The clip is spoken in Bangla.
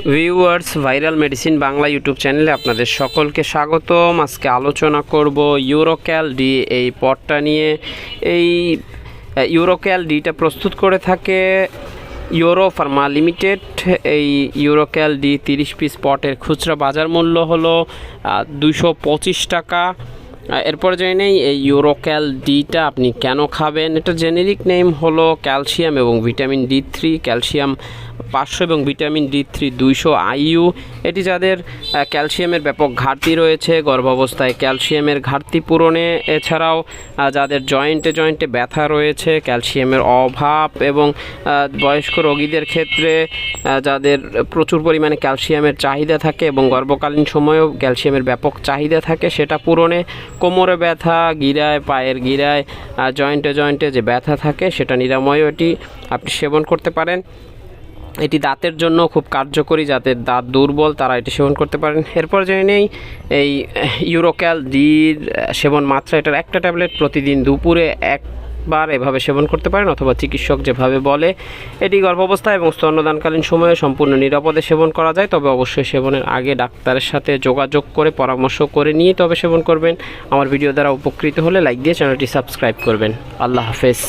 Viewers, viral medicine Bangla YouTube চ্যানেলে আপনাদের সকলকে স্বাগতম। আজকে আলোচনা করব ইউরোক্যাল ডি, এই পটটা নিয়ে। এই ইউরোক্যাল ডিটা প্রস্তুত করে থাকে ইউরো ফার্মা লিমিটেড। এই ইউরোক্যাল ডি তিরিশ পিস পটের খুচরা বাজার মূল্য হলো দুশো টাকা। এরপর জেনে নেই, এই ইউরোক্যাল ডিটা আপনি কেন খাবেন? এটা জেনেরিক নেম হলো ক্যালসিয়াম এবং ভিটামিন ডি থ্রি। ক্যালসিয়াম পাঁচশো এবং ভিটামিন ডি থ্রি দুইশো আইইউ। এটি যাদের ক্যালসিয়ামের ব্যাপক ঘাটতি রয়েছে, গর্ভাবস্থায় ক্যালসিয়ামের ঘাটতি পূরণে। এছাড়াও যাদের জয়েন্টে জয়েন্টে ব্যথা রয়েছে, ক্যালসিয়ামের অভাব এবং বয়স্ক রোগীদের ক্ষেত্রে যাদের প্রচুর পরিমাণে ক্যালসিয়ামের চাহিদা থাকে এবং গর্ভকালীন সময়েও ক্যালসিয়ামের ব্যাপক চাহিদা থাকে, সেটা পূরণে কোমরে ব্যথা, গিরায়, পায়ের গিরায় জয়েন্টে জয়েন্টে যে ব্যথা থাকে, সেটা নিরাময় এটি আপনি সেবন করতে পারেন। এটি দাঁতের জন্য খুব কার্যকরী যাদের দাঁত দুর্বল, তারা এটি সেবন করতে পারেন। এরপর জেনে নেই, এই ইউরোক্যাল ডির সেবন মাত্রা, এটার একটা ট্যাবলেট প্রতিদিন দুপুরে একবার এভাবে সেবন করতে পারেন, অথবা চিকিৎসক যেভাবে বলে, এটি গর্ভাবস্থা এবং স্তন্যদানকালীন সময়ে সম্পূর্ণ নিরাপদে সেবন করা যায়। তবে অবশ্যই সেবনের আগে ডাক্তারের সাথে যোগাযোগ করে, পরামর্শ করে নিয়ে তবে সেবন করবেন। আমার ভিডিও দ্বারা উপকৃত হলে লাইক দিয়ে চ্যানেলটি সাবস্ক্রাইব করবেন। আল্লাহ হাফেজ।